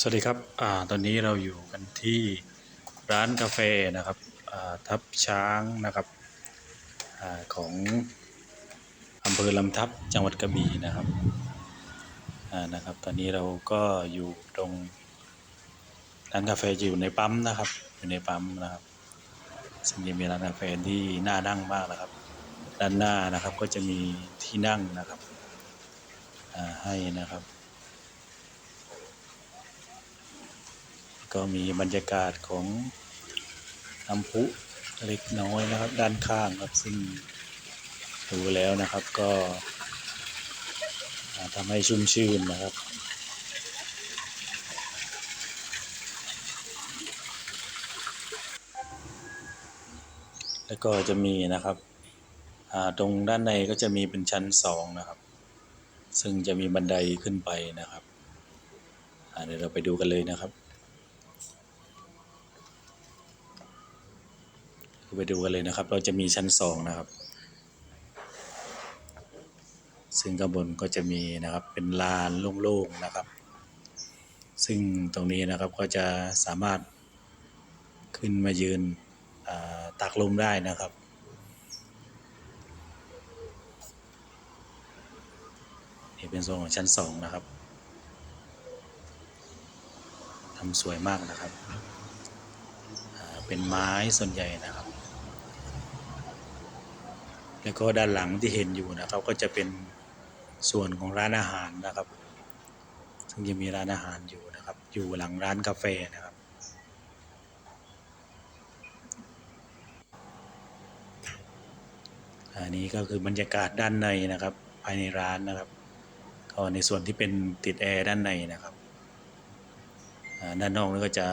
สวัสดีครับอ่าตอนนี้เราอยู่กันที่ร้านกาแฟนะครับอ่าทับช้างนะครับอาของอำเภอลำทับจังหวัดกระบี่นะครับอ่านะครับ ตอนนี้เราก็อยู่ตรงร้านกาแฟจะอยู่ในปั๊มนะครับ อยู่ในปั๊มนะครับ ซึ่งจะมีร้านกาแฟที่น่านั่งมากนะครับ ด้านหน้านะครับก็จะมีที่นั่งนะครับอ่าให้นะครับ ก็มีบรรยากาศของน้ำพุเล็กน้อยนะครับ ด้านข้างครับซึ่งดูแล้วนะครับก็ทำให้ชุ่มชื่นนะครับแล้วก็จะมีนะครับตรงด้านในก็จะมีเป็นชั้นสองนะครับ ซึ่งจะมีบันไดขึ้นไปนะครับเดี๋ยวเราไปดูกันเลยนะครับ ไปดูกันเลยนะครับ เราจะมีชั้นสองนะครับ ซึ่งข้างบนก็จะมีนะครับเป็นลานโล่งๆนะครับ ซึ่งตรงนี้นะครับก็จะสามารถขึ้นมายืนตากลมได้นะครับนี่เป็นโซนของชั้นสองนะครับทำสวยมากนะครับ เป็นไม้ส่วนใหญ่นะครับ แล้วก็ด้านหลังที่เห็นอยู่นะครับ ก็จะเป็นส่วนของร้านอาหารนะครับ ซึ่งจะมีร้านอาหารอยู่นะครับ อยู่หลังร้านกาแฟนะครับ อันนี้ก็คือบรรยากาศด้านในนะครับ ภายในร้านนะครับ ก็ในส่วนที่เป็นติดแอร์ด้านในนะครับด้านนอกนี่ก็จะ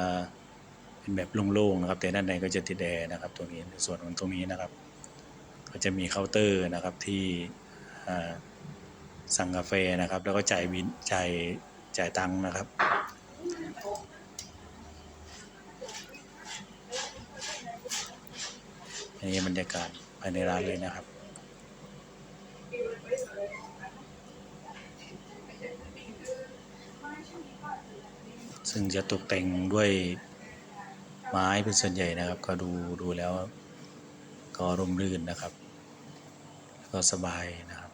เป็นแบบโล่งๆนะครับ แต่ด้านในก็จะติดแอร์นะครับ ตรงนี้ส่วนของตรงนี้นะครับ ก็จะมีเคาน์เตอร์นะครับที่สั่งกาแฟนะครับ แล้วก็จ่ายบินจ่ายจ่ายตังค์นะครับอันนี้บรรยากาศภายในร้านเลยนะครับซึ่งจะตกแต่งด้วยไม้เป็นส่วนใหญ่นะครับ ก็ดูดูแล้วก็ร่มรื่นนะครับ ก็สบายนะครับ